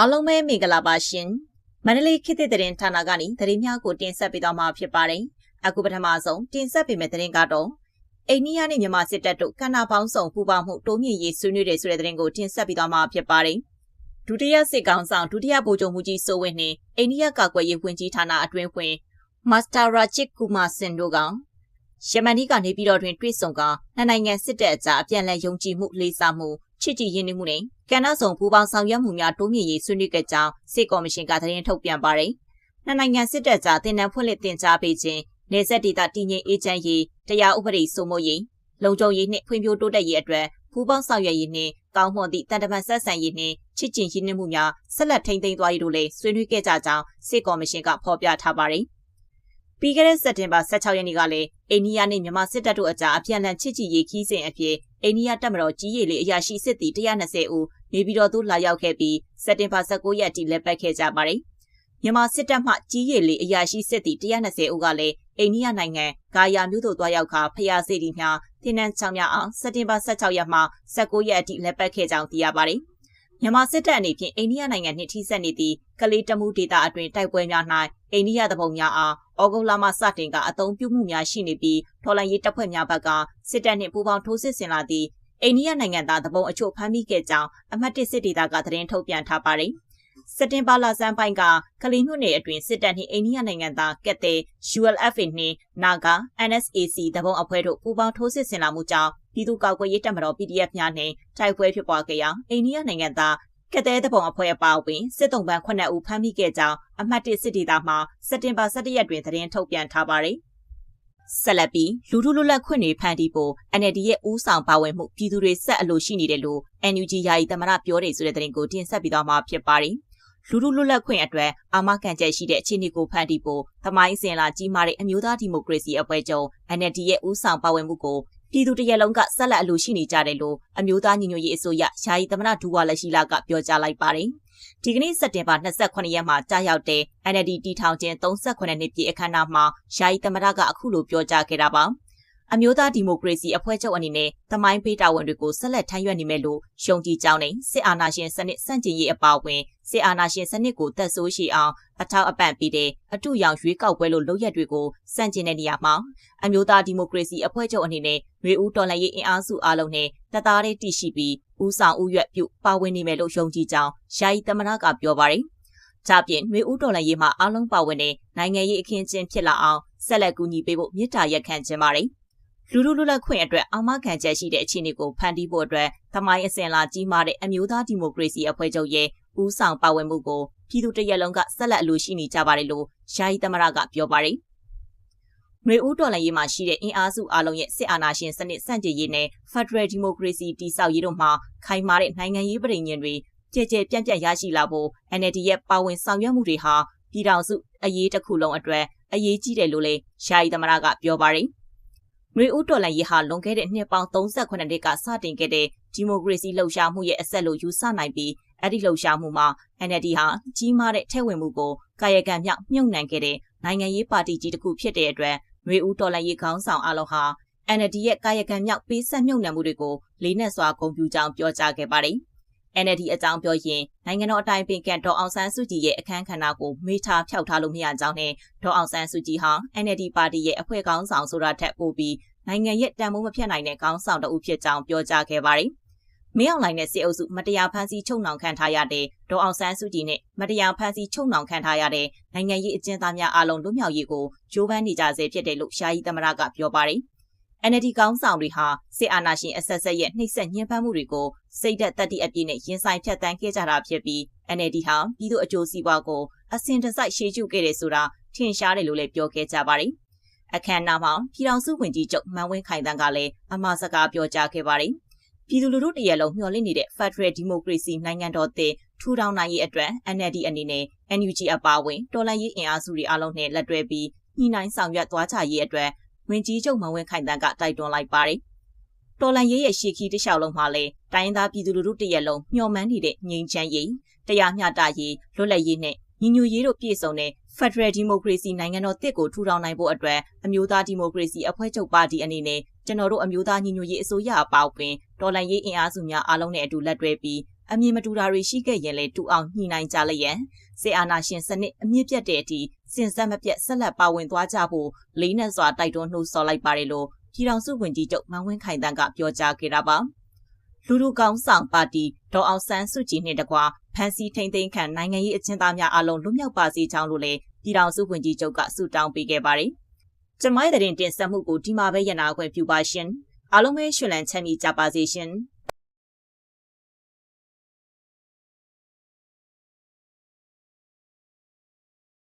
အားလုံးပဲမင်္ဂလာပါရှင်မန္တလေးခေတ်သစ်သတင်းဌာနကနေသတင်းများကိုတင်ဆက်ပေးသွားမှာဖြစ်ပါတယ်အခုပထမဆုံးတင်ဆက်ပေးမယ့်သတင်းကတော့အိန္ဒိယနဲ့မြန်မာစစ်တပ်တို့ကဏ္ဍပေါင်းစုံပူးပေါင်းမှုတိုးမြင့်ရေးဆွေးနွေးတယ်ဆိုတဲ့သတင်းကိုတင်ဆက်ပေးသွားမှာဖြစ်ပါတယ်ဒုတိယစစ်ကောင်ဆောင်ဒုတိယဗိုလ်ချုပ်မှုကြီးစိုးဝင်းနှင့်အိန္ဒိယကာကွယ်ရေးဝန်ကြီးဌာနအတွင်းဝင်မစ္စတာရာချစ်ကူမာစင်တို့ကယမန်ဒီကနေပြည်တော်တွင်တွေ့ဆုံကနှစ်နိုင်ငံစစ်တပ်အကြားအပြန်အလှန်ယုံကြည်မှုလေးစားမှုချစ်ကြည်ရင်းနှီးမှုနဲ့ ကဏ္ဍဆောင်ပူးပေါင်းဆောင်ရွက်မှုများတိုးမြင့်ရေးဆွေးနွေးခဲ့ကြောင်းစစ်ကော်မရှင်ကသတင်းထုတ်ပြန်ပါတယ်။နှစ်နိုင်ငံစစ်တပ်ကြားတင်နန်းဖွင့်လှစ်တင်ကြားပေးခြင်းနေဆက်ဒေတာတည်ငြိမ်အေးချမ်းရေးတရားဥပဒေစိုးမိုးရေးလုံခြုံရေးနှင့်ဖွံ့ဖြိုးတိုးတက်ရေးအတွက်ပူးပေါင်းဆောင်ရွက်ရေးနှင့်ကောင်းမွန်သည့်တန်တမန်ဆက်ဆံရေးနှင့်ချစ်ကျင်ရင်းနှီးမှုများဆက်လက်ထိန်းသိမ်းသွားရေးတို့လည်းဆွေးနွေးခဲ့ကြကြောင်းစစ်ကော်မရှင်ကဖော်ပြထားပါတယ်။ပြီးခဲ့တဲ့စက်တင်ဘာ16ရက်နေ့ကလည်းအိန္ဒိယနဲ့မြန်မာစစ်တပ်တို့အကြားအပြန်အလှန်ချစ်ကြည်ရေးခီးစဉ်အဖြစ်အိန္ဒိယတပ်မတော်ကြီးရည်လေးအရာရှိစစ်သည်120ဦး နေပြည်တော်သို့လာရောက်ခဲ့ပြီးစက်တင်ဘာ19ရက်အထိလက်ပတ်ခဲ့ကြပါတယ်။မြန်မာစစ်တပ်မှကြီးရည်လေးအရာရှိစစ်သည်120ဦးကလည်းအိန္ဒိယနိုင်ငံဂါယာမြို့သို့တွားရောက်ခါဖျားစီတီများတင်းနှန်းချောင်းများအောင်စက်တင်ဘာ16ရက်မှ19ရက်အထိလက်ပတ်ခဲ့ကြောင်းသိရပါတယ်။မြန်မာစစ်တပ်အနေဖြင့်အိန္ဒိယနိုင်ငံနှင့်ထိစပ်နေသည့်ကလေးတမှုဒေသအတွင်းတိုက်ပွဲများ၌အိန္ဒိယသဘုံများအားဩဂုတ်လမှစတင်ကအုံပြုမှုများရှိနေပြီးထော်လန်ရေးတပ်ဖွဲ့များဘက်ကစစ်တပ်နှင့်ပူးပေါင်းထိုးစစ်ဆင်လာသည့် အိန္ဒိယနိုင်ငံသားသဘုံအချို့ဖမ်းမိခဲ့ကြောင်းအမှတ်၁စစ်ဒေသကသတင်းထုတ်ပြန်ထားပါတယ်။စက်တင်ဘာလဆန်းပိုင်းကကလေးမြို့နယ်အတွင်းစစ်တပ်နှင့်အိန္ဒိယနိုင်ငံသားကက်တဲ့ ULFA နှင့်နာဂါ NSAC သဘုံအဖွဲ့တို့ပူးပေါင်းထိုးစစ်ဆင်လာမှုကြောင့်ပြည်သူ့ကာကွယ်ရေးတပ်မတော် PDF များနဲ့တိုက်ပွဲဖြစ်ပွားခဲ့ရာအိန္ဒိယနိုင်ငံသားကတဲ့တပုံအဖွဲ့အပါအဝင်စစ်တုံးပန်း9ဦးဖမ်းမိခဲ့ကြောင်းအမှတ်1စစ်ဒေသမှစက်တင်ဘာ17ရက်တွင်သတင်းထုတ်ပြန်ထားပါတယ်။ ဆက်လက်ပြီးလူထုလွတ်လပ်ခွင့်တွေဖန်တီးဖို့ NLD ရဲ့ဦးဆောင်ပါဝင်မှုပြည်သူတွေဆက်အလိုရှိနေတယ်လို့ NUG ယာယီသမရပြောတယ်ဆိုတဲ့သတင်းကိုတင်ဆက်ပြီးတော့မှာဖြစ်ပါတယ်။လူထုလွတ်လပ်ခွင့်အတွက်အာမခံချက်ရှိတဲ့အခြေအနေကိုဖန်တီးဖို့သမိုင်းစင်လာကြီးမားတဲ့အမျိုးသားဒီမိုကရေစီအဖွဲ့ချုပ် NLD ရဲ့ဦးဆောင်ပါဝင်မှုကို ပြည်သူတရက်လုံးကဆက်လက်အလိုရှိနေကြတယ်လို့အမျိုးသားညီညွတ်ရေးအစိုးရယာယီသမ္မတဒူဝါလက်ရှိလာကပြောကြားလိုက်ပါတယ်။ဒီကနေ့စက်တင်ဘာ28ရက်မှာကြာရောက်တဲ့ NLD တီထောင်ခြင်း38နှစ်ပြည့်အခမ်းအနားမှာယာယီသမ္မတကအခုလိုပြောကြားခဲ့တာပါ။ အမျိုးသားဒီမိုကရေစီအဖွဲ့ချုပ်အနေနဲ့သမိုင်းပေးတာဝန်တွေကိုဆက်လက်ထမ်းရွက်နေမယ်လို့ယုံကြည်ကြောင်းနဲ့စစ်အာဏာရှင်စနစ်ဆန့်ကျင်ရေးအပါအဝင်စစ်အာဏာရှင်စနစ်ကိုတက်ဆိုးရှိအောင်အထောက်အပံ့ပေးတဲ့အတူရောင်ရွေးကောက်ပွဲလို့လုပ်ရက်တွေကိုစန့်ကျင်တဲ့နေရာမှာအမျိုးသားဒီမိုကရေစီအဖွဲ့ချုပ်အနေနဲ့မျိုးဦးတော်လှန်ရေးအင်အားစုအလုံးနဲ့တသားတည်းတည်ရှိပြီးဦးဆောင်ဦးရွက်ပြုပါဝင်နေမယ်လို့ယုံကြည်ကြောင်းယာယီသမရကပြောပါတယ်။ဒါပြင်မျိုးဦးတော်လှန်ရေးမှာအလုံးပါဝင်တဲ့နိုင်ငံရေးအခင်းကျင်းဖြစ်လာအောင်ဆက်လက်ကူညီပေးဖို့မြစ်တာရက်ခံခြင်းပါတယ်။ လူလူလူလက်ခွင့်အတွက်အာမခံချက်ရှိတဲ့အခြေအနေကိုဖန်တီးဖို့အတွက်သမိုင်းအစဉ်လာကြီးမားတဲ့အမျိုးသားဒီမိုကရေစီအဖွဲ့ချုပ်ရဲ့ဦးဆောင်ပါဝင်မှုကိုပြည်သူတရက်လုံးကဆက်လက်အလိုရှိနေကြပါတယ်လို့ယာယီသမရကပြောပါတယ်။ຫນွေဦးတော်လှန်ရေးမှာရှိတဲ့အင်အားစုအလုံးရဲ့စစ်အာဏာရှင်စနစ်စန့်ကျင်ရေးနဲ့ Federal Democracy တည်ဆောက်ရေးတို့မှာခိုင်မာတဲ့နိုင်ငံရေးပြည်ညင်တွေကြဲကြဲပြန့်ပြန့်ရရှိလာဖို့ NLD ရဲ့ပါဝင်ဆောင်ရွက်မှုတွေဟာပြည်ထောင်စုအရေးတစ်ခုလုံးအတွက်အရေးကြီးတယ်လို့လည်းယာယီသမရကပြောပါတယ်။ နွေဦးတော်လှန်ရေးဟာလွန်ခဲ့တဲ့နှစ်ပေါင်း38နှစ်ကစတင်ခဲ့တဲ့ဒီမိုကရေစီလှုပ်ရှားမှုရဲ့အဆက်လို့ယူဆနိုင်ပြီးအဲ့ဒီလှုပ်ရှားမှုမှာ NLD ဟာကြီးမားတဲ့ထဲဝင်မှုကိုကာယကံမြောက်မြုံနှံခဲ့တဲ့နိုင်ငံရေးပါတီကြီးတစ်ခုဖြစ်တဲ့အတွက်နွေဦးတော်လှန်ရေးခေါင်းဆောင်အလုံးဟာ NLD ရဲ့ကာယကံမြောက်ပေးဆက်မြုံနှံမှုတွေကိုလေးနက်စွာဂုဏ်ပြုကြောင်းပြောကြားခဲ့ပါတယ်။ NLD အကြောင်းပြောရင်နိုင်ငံတော်အတိုင်ပင်ခံဒေါ်အောင်ဆန်းစုကြည်ရဲ့အခမ်းခဏကိုမေးထားဖျောက်ထားလို့မရကြောင်းနဲ့ဒေါ်အောင်ဆန်းစုကြည်ဟာ NLD ပါတီရဲ့အဖွဲ့ခေါင်းဆောင်ဆိုတာထက်ပိုပြီးနိုင်ငံရဲ့တန်ဖိုးမဖြတ်နိုင်တဲ့ခေါင်းဆောင်တဦးဖြစ်ကြောင်းပြောကြားခဲ့ပါတယ်။မင်းအောင်လှိုင်နဲ့စစ်အုပ်စုမတရားဖမ်းဆီးချုပ်နှောင်ခံထားရတဲ့ဒေါအောင်ဆန်းစုကြည်နဲ့မတရားဖမ်းဆီးချုပ်နှောင်ခံထားရတဲ့နိုင်ငံရေးအကျဉ်းသားများအားလုံးလွတ်မြောက်ရေးကိုကြိုးပမ်းနေကြဆဲဖြစ်တယ်လို့ရှားကြီးသမရကပြောပါတယ်။ NLD ကောင်းဆောင်တွေဟာစစ်အာဏာရှင်အဆက်ဆက်ရဲ့နှိပ်စက်ညှဉ်းပန်းမှုတွေကိုစိတ်သက်တတိအပြည့်နဲ့ရင်ဆိုင်ဖြတ်တန်းခဲ့ကြတာဖြစ်ပြီး NLD ဟာပြည်သူအကျိုးစီးပွားကိုအစဉ်တစိုက်ရှေ့ကျုခဲ့တယ်ဆိုတာထင်ရှားတယ်လို့လည်းပြောခဲ့ကြပါတယ်။အခမ်းအနားမှာပြည်ထောင်စုဝန်ကြီးချုပ်မန်ဝင်းခိုင်တန်းကလည်းအမှားစကားပြောကြားခဲ့ပါတယ်။ပြည်သူလူထုတရက်လုံးမျှော်လင့်နေတဲ့ Federal Democracy နိုင်ငံတော်သစ်ထူထောင်နိုင်ရေးအတွက် NLD အနေနဲ့ NUG အပါအဝင်တော်လှန်ရေးအင်အားစုတွေအလုံးနဲ့လက်တွဲပြီးညှိနှိုင်းဆောင်ရွက်သွားကြရေးအတွက် ဝန်ကြီးချုပ်မန်ဝင်းခိုင်တန်းကတိုက်တွန်းလိုက်ပါတယ်။တော်လန်ရေးရဲ့ရှေ့ခီးတစ်လျှောက်လုံးမှာလည်းတိုင်းသားပြည်သူလူထုတရက်လုံးမျှော်မှန်းနေတဲ့ငြိမ်းချမ်းရေးတရားမျှတရေးလွတ်လပ်ရေးနဲ့ညီညွတ်ရေးတို့ပြည့်စုံတဲ့ Federal Democracy နိုင်ငံတော်တစ်ကိုထူထောင်နိုင်ဖို့အတွက်အမျိုးသားဒီမိုကရေစီအဖွဲ့ချုပ်ပါတီအနေနဲ့ကျွန်တော်တို့အမျိုးသားညီညွတ်ရေးအစိုးရအပါအဝင်တော်လှန်ရေးအင်အားစုများအားလုံးနဲ့အတူလက်တွဲပြီးအမြင်မတူတာတွေရှိခဲ့ရင်လည်းတူအောင်ညှိနှိုင်းကြလျက် စေအာနာရှင်စနစ်အမြင့်ပြတ်တဲ့အထိစင်စက်မပြတ်ဆက်လက်ပါဝင်သွားကြဖို့လေးနက်စွာတိုက်တွန်းနှိုးဆော်လိုက်ပါတယ်လို့ပြည်ထောင်စုဝန်ကြီးချုပ်မန်ဝင်းခိုင်တန်းကပြောကြားခဲ့တာပါလူလူကောင်းဆောင်ပါတီဒေါ်အောင်ဆန်းစုကြည်နှင့်တကွာဖန်စီထိန်သိမ်းခံနိုင်ငံရေးအကျဉ်းသားများအလုံးလွတ်မြောက်ပါစေကြောင်းလို့လည်းပြည်ထောင်စုဝန်ကြီးချုပ်ကဆုတောင်းပေးခဲ့ပါတယ်။ကျမိုင်းတဲ့တင်ဆက်မှုကိုဒီမှာပဲရနာခွင့်ပြုပါရှင်။အားလုံးပဲရှင်လန်းချမ်းမြေကြပါစေရှင်။